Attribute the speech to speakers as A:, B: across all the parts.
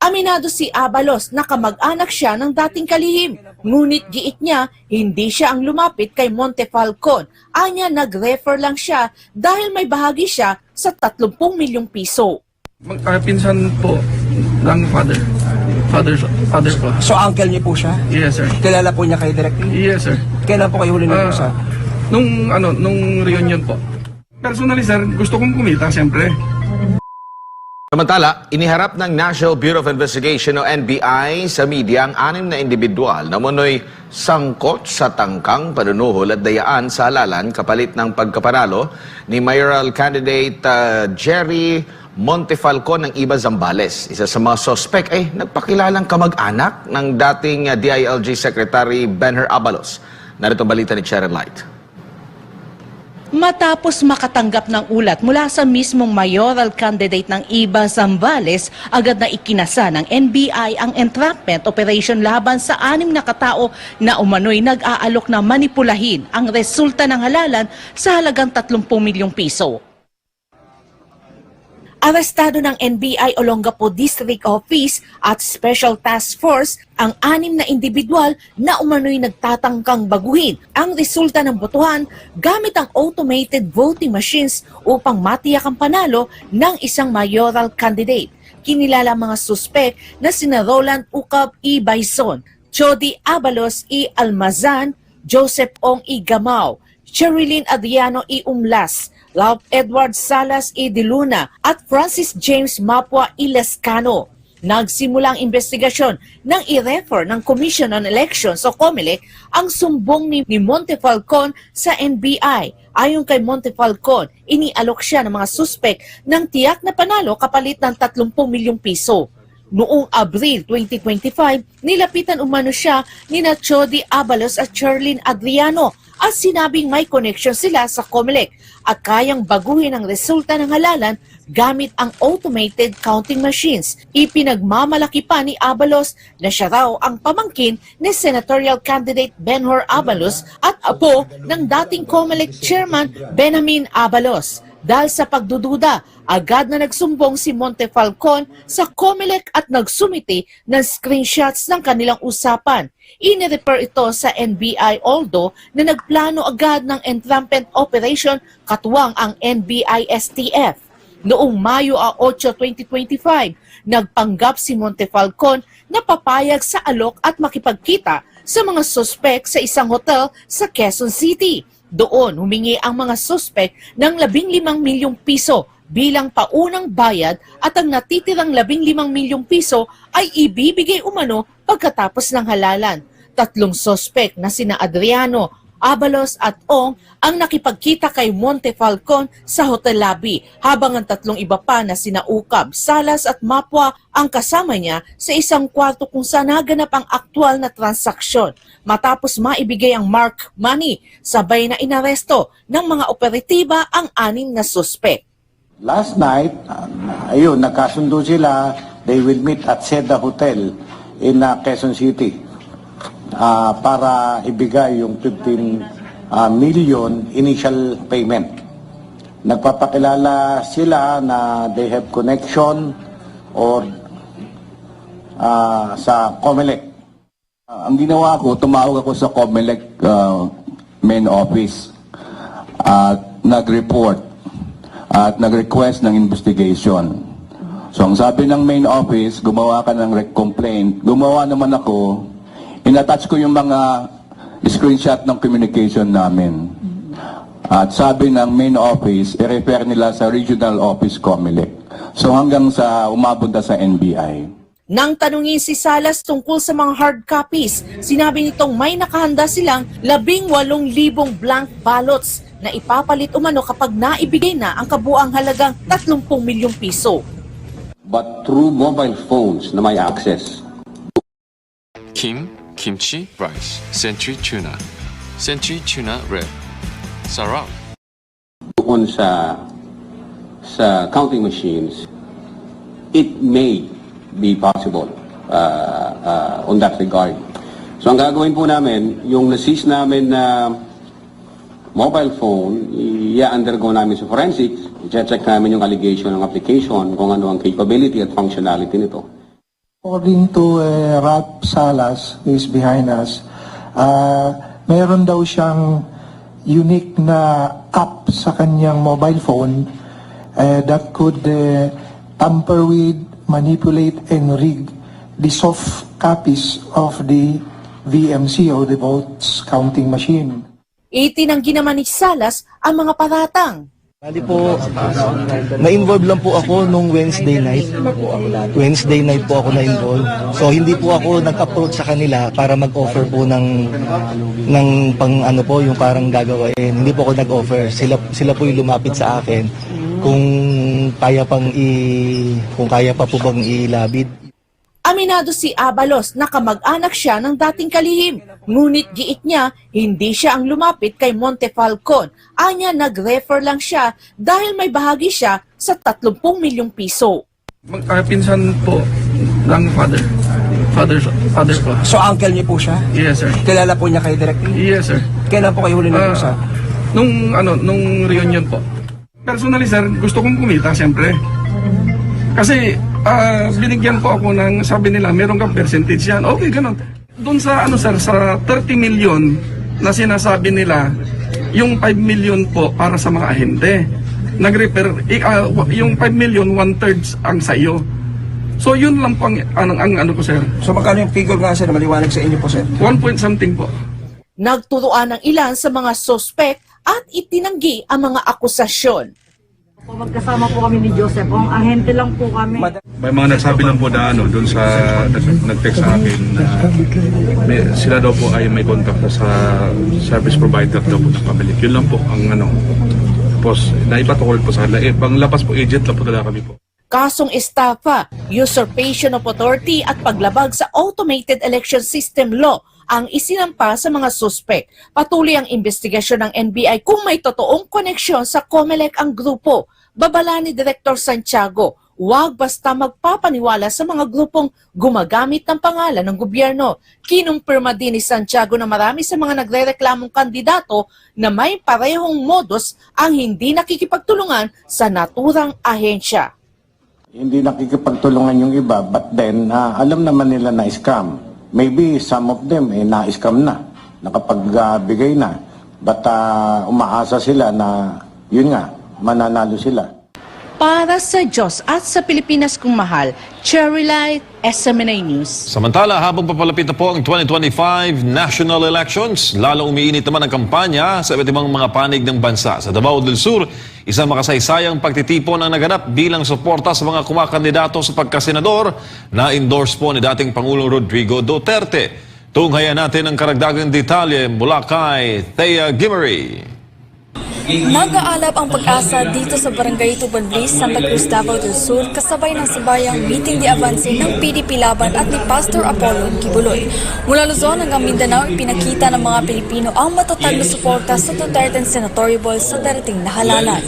A: Aminado si Abalos na kamag-anak siya ng dating kalihim. Ngunit giit niya, hindi siya ang lumapit kay Montefalcon. Anya nag-refer lang siya dahil may bahagi siya sa 30 milyong piso.
B: Mag, ah, pinsan po ng father. Father, father po.
C: So uncle niyo po siya?
B: Yes, sir.
C: Kilala po niya kayo directly?
B: Yes, sir.
C: Kailan po kayo huli
B: Ah,
C: nag-usap?
B: nung, ano, nung reunion po. Personally, sir, gusto kong kumita, siyempre.
D: Samantala, iniharap ng National Bureau of Investigation o NBI sa media ang anim na individual na munoy sangkot sa tangkang panunuhol at dayaan sa halalan kapalit ng pagkapanalo ni mayoral candidate ah, Jerry Montefalcon ng Iba Zambales. Isa sa mga sospek ay nagpakilalang kamag-anak ng dating ah, DILG Secretary Benher Abalos. Narito balita ni Sharon Light.
A: Matapos makatanggap ng ulat mula sa mismong mayoral candidate ng Iba Zambales, agad na ikinasa ng NBI ang entrapment operation laban sa anim na katao na umano'y nag-aalok na manipulahin ang resulta ng halalan sa halagang 30 milyong piso. Arestado ng NBI Olongapo District Office at Special Task Force ang anim na individual na umano'y nagtatangkang baguhin ang resulta ng botohan gamit ang automated voting machines upang matiyak ang panalo ng isang mayoral candidate. Kinilala mga suspek na sina Roland Ukab E. Bison, Jody Abalos E. Almazan, Joseph Ong E. Gamao, Sherilyn Adriano E. Umlas, Ralph Edward Salas E. De Luna at Francis James Mapua E. Lescano. Nagsimula ang investigasyon nang i-refer ng Commission on Elections o COMELEC ang sumbong ni, Montefalcon sa NBI. Ayon kay Montefalcon, inialok siya ng mga suspek ng tiyak na panalo kapalit ng 30 milyong piso. Noong Abril 2025, nilapitan umano siya ni na Chody Abalos at Charlene Adriano at sinabing may connection sila sa COMELEC at kayang baguhin ang resulta ng halalan gamit ang automated counting machines. Ipinagmamalaki pa ni Abalos na siya raw ang pamangkin ni senatorial candidate Benhor Abalos at apo ng dating COMELEC chairman Benjamin Abalos. Dahil sa pagdududa, agad na nagsumbong si Montefalcon sa COMELEC at nagsumiti ng screenshots ng kanilang usapan. Inirefer ito sa NBI although na nagplano agad ng entrapment operation katuwang ang NBI STF. Noong Mayo 8, 2025, nagpanggap si Montefalcon na papayag sa alok at makipagkita sa mga suspek sa isang hotel sa Quezon City. Doon humingi ang mga suspek ng 15 milyong piso bilang paunang bayad at ang natitirang 15 milyong piso ay ibibigay umano pagkatapos ng halalan. Tatlong sospek na sina Adriano, Abalos at Ong ang nakipagkita kay Montefalcon sa hotel lobby habang ang tatlong iba pa na sina Ukab, Salas at Mapwa ang kasama niya sa isang kwarto kung saan naganap ang aktwal na transaksyon. Matapos maibigay ang mark money, sabay na inaresto ng mga operatiba ang anim na suspek.
E: Last night, um, ayun, nagkasundo sila. They will meet at Seda Hotel in uh, Quezon City ah, para ibigay yung 15 ah, million initial payment. Nagpapakilala sila na they have connection or ah, sa COMELEC.
F: Ah, ang ginawa ko, tumawag ako sa COMELEC uh, main office at nag-report at nag-request ng investigation. So ang sabi ng main office, gumawa ka ng complaint. Gumawa naman ako, inattach ko yung mga screenshot ng communication namin. At sabi ng main office, i-refer nila sa regional office COMELEC. So hanggang sa umabot na sa NBI.
A: Nang tanungin si Salas tungkol sa mga hard copies, sinabi nitong may nakahanda silang 18,000 blank ballots na ipapalit umano kapag naibigay na ang kabuang halagang 30 milyong piso.
G: but through mobile phones na may access.
H: Kim, kimchi, rice, century tuna, century tuna red, sarap.
G: Doon sa sa counting machines, it may be possible uh, uh, on that regard. So ang gagawin po namin, yung na-seize namin na mobile phone, i-undergo namin sa forensics, i-check namin yung allegation ng application, kung ano ang capability at functionality nito.
I: According to uh, Ralph Salas, who is behind us, uh, meron daw siyang unique na app sa kanyang mobile phone uh, that could uh, tamper with, manipulate, and rig the soft copies of the VMC or the votes counting machine.
A: Itinanggi naman ni Salas ang mga paratang.
J: Bali po, na-involve lang po ako nung Wednesday night. Wednesday night po ako na-involve. So hindi po ako nag-approach sa kanila para mag-offer po ng ng pang ano po, yung parang gagawin. Hindi po ako nag-offer. Sila sila po yung lumapit sa akin kung kaya pang i kung kaya pa po bang ilabid.
A: Aminado si Abalos na kamag-anak siya ng dating kalihim. Ngunit giit niya, hindi siya ang lumapit kay Montefalcon. Anya nag-refer lang siya dahil may bahagi siya sa 30 milyong piso.
B: Mag, ah, pinsan po ng father. Father, father po.
C: So uncle niyo po siya?
B: Yes, sir.
C: Kilala po niya kay Direk Lim?
B: Yes, sir.
C: Kailan po kayo huli
B: Ah,
C: nag-usap?
B: nung ano, nung reunion po. Personally, sir, gusto kong kumita, siyempre. Kasi ah, binigyan po ako ng, sabi nila, meron kang percentage yan. Okay, ganun. Doon sa, ano sir, sa 30 million na sinasabi nila, yung 5 million po para sa mga ahente. Nag-refer, wa- yung 5 million, one-third ang sa iyo. So yun lang po ang, ang, ang ano ko sir.
C: So magkano yung figure nga sir na maliwanag sa inyo po sir?
B: One point something po.
A: Nagturuan ng ilan sa mga sospek at itinanggi ang mga akusasyon.
K: Po, magkasama po kami ni Joseph. Ang ahente lang po kami.
L: May mga nagsabi lang po na ano, doon sa nag, nag-text sa akin na may, sila daw po ay may contact na sa service provider daw po ng pamilya. Yun lang po ang ano. Tapos, naipatukol po sa kanila. Eh, panglapas po, agent lang po talaga kami po.
A: Kasong estafa, usurpation of authority at paglabag sa automated election system law ang isinampa sa mga suspek. Patuloy ang investigasyon ng NBI kung may totoong koneksyon sa COMELEC ang grupo. Babala ni Director Santiago, huwag basta magpapaniwala sa mga grupong gumagamit ng pangalan ng gobyerno. Kinumpirma din ni Santiago na marami sa mga nagrereklamong kandidato na may parehong modus ang hindi nakikipagtulungan sa naturang ahensya.
E: Hindi nakikipagtulungan yung iba, but then, ah, alam naman nila na scam. Maybe some of them eh, na-scam na, nakapagbigay na. But ah, umaasa sila na, yun nga, mananalo sila.
A: Para sa Diyos at sa Pilipinas kong mahal, Cherry Light, SMNA News.
H: Samantala, habang papalapit na po ang 2025 national elections, lalong umiinit naman ang kampanya sa iba't ibang mga panig ng bansa. Sa Davao del Sur, isang makasaysayang pagtitipon ang naganap bilang suporta sa mga kumakandidato sa pagkasenador na endorse po ni dating Pangulong Rodrigo Duterte. Tunghayan natin ang karagdagang detalye mula kay Thea Gimery.
K: Nag-aalab ang pag-asa dito sa Barangay Tubanlis, Santa Cruz, Davao del Sur kasabay ng sabayang meeting de avance ng PDP Laban at ni Pastor Apollo Kibuloy. Mula Luzon hanggang Mindanao, ipinakita ng mga Pilipino ang matatag na suporta sa Duterte senatorial sa darating na halalan.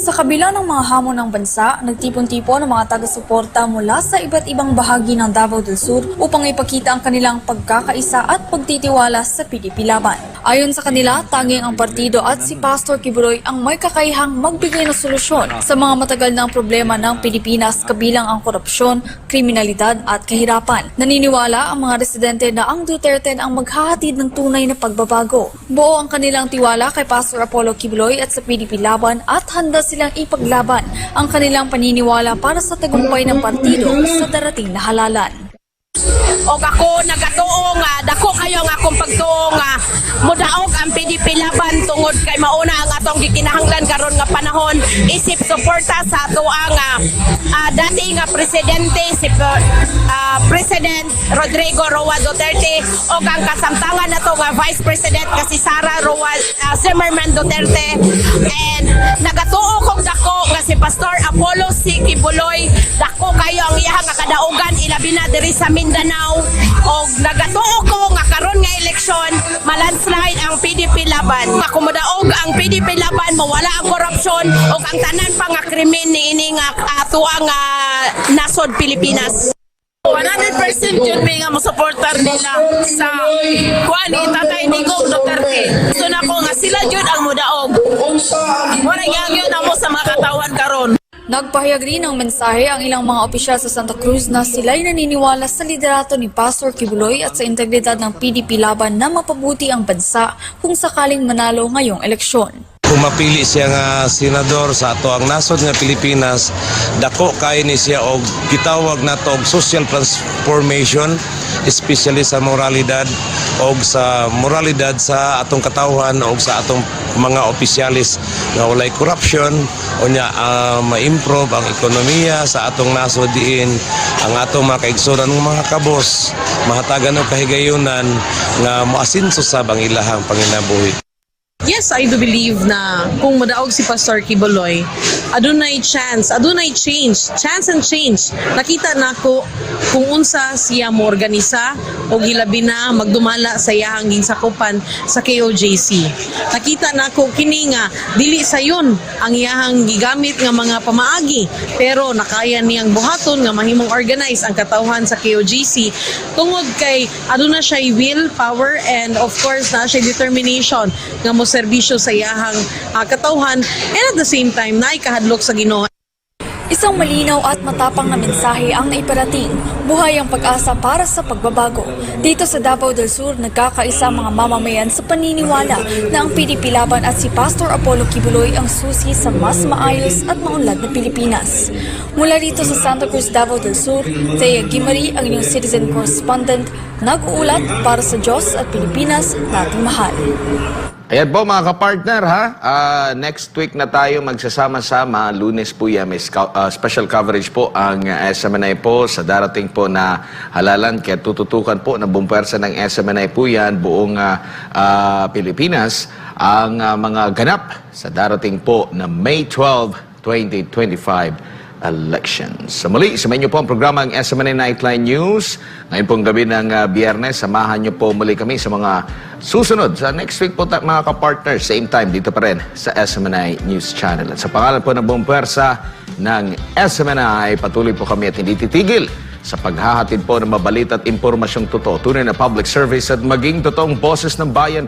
K: Sa kabila ng mga hamon ng bansa, nagtipon-tipon ang mga taga-suporta mula sa iba't ibang bahagi ng Davao del Sur upang ipakita ang kanilang pagkakaisa at pagtitiwala sa PDP laban. Ayon sa kanila, tanging ang partido at si Pastor Kibuloy ang may kakayahang magbigay ng solusyon sa mga matagal ng problema ng Pilipinas kabilang ang korupsyon, kriminalidad at kahirapan. Naniniwala ang mga residente na ang Duterte ang maghahatid ng tunay na pagbabago. Buo ang kanilang tiwala kay Pastor Apollo Kibuloy at sa PDP laban at handa silang ipaglaban ang kanilang paniniwala para sa tagumpay ng partido sa darating na halalan.
M: Og ako nagatuo nga dako kayo nga akong pagtuo nga. Mudaog ang PDP laban tungod kay mauna ang atong gikinahanglan karon nga panahon. Isip suporta sa ato ang ah, dati nga presidente si ah, President Rodrigo Roa Duterte. O ang kasamtangan nato nga Vice President kasi Sara Roa ah, Zimmerman Duterte. And nagatuo kong dako nga si Pastor Apollo C. Kibuloy. Dako kayo ang iyang nga kadaugan ilabi na diri sa Mindanao. Og nagatuo ko nga karon nga eleksyon malandslide ang PDP laban. Makumodaog ang PDP laban mawala ang korupsyon og ang tanan pa nga krimen niini nga ato ang nasod Pilipinas 100% yun may nga nila sa kuan ni Tatay Digong Duterte. So na ko nga sila jud ang mudaog. Mura gyud yun amo sa mga katawan karon.
K: Nagpahayag rin ng mensahe ang ilang mga opisyal sa Santa Cruz na sila'y naniniwala sa liderato ni Pastor Kibuloy at sa integridad ng PDP laban na mapabuti ang bansa kung sakaling manalo ngayong eleksyon.
N: Kung mapili siya nga senador sa ato ang nasod nga Pilipinas, dako kay ni siya og gitawag nato og social transformation especially sa moralidad og sa moralidad sa atong katawhan og sa atong mga opisyalis nga walay corruption unya ah, ma-improve ang ekonomiya sa atong nasod diin. Ang atong mga kaigsunan ng mga kabos mahatagan og kahigayunan nga moasinso sa bangilahang panginabuhi
O: Yes, I do believe na kung madaog si Pastor Kiboloy, adunay chance, adunay change, chance and change. Nakita nako kung unsa siya mo organisa o gilabi na magdumala sa iyahang ginsakupan sa KOJC. Nakita nako kini nga dili sayon ang iyahang gigamit nga mga pamaagi pero nakaya niyang buhaton nga mahimong organize ang katawhan sa KOJC tungod kay aduna siya will, power and of course na siya determination nga mo serbisyo sa iyahang ah, katawhan and at the same time na ikahadlok sa Ginoo
K: Isang malinaw at matapang na mensahe ang naiparating, buhay ang pag-asa para sa pagbabago. Dito sa Davao del Sur, nagkakaisa mga mamamayan sa paniniwala na ang PDP Laban at si Pastor Apollo Kibuloy ang susi sa mas maayos at maunlad na Pilipinas. Mula dito sa Santa Cruz, Davao del Sur, Thea Gimari, ang inyong citizen correspondent, nag-uulat para sa Diyos at Pilipinas nating mahal.
D: Ayan po mga kapartner ha. Ah, next week na tayo magsasama-sama. Lunes po yan. May ah, special coverage po ang SMNI po sa darating po na halalan. Kaya tututukan po na bumpersa ng SMNI po yan buong ah, ah, Pilipinas ang ah, mga ganap sa darating po na May 12, 2025 elections. Sa muli, samayin niyo po ang programa ng SMNA Nightline News. Ngayon pong gabi ng uh, biyernes, samahan niyo po muli kami sa mga susunod. Sa next week po mga kapartner, same time dito pa rin sa SMNI News Channel. At sa pangalan po ng buong pwersa ng SMNI, patuloy po kami at hindi titigil sa paghahatid po ng mabalit at impormasyong totoo, tunay na public service at maging totoong boses ng bayan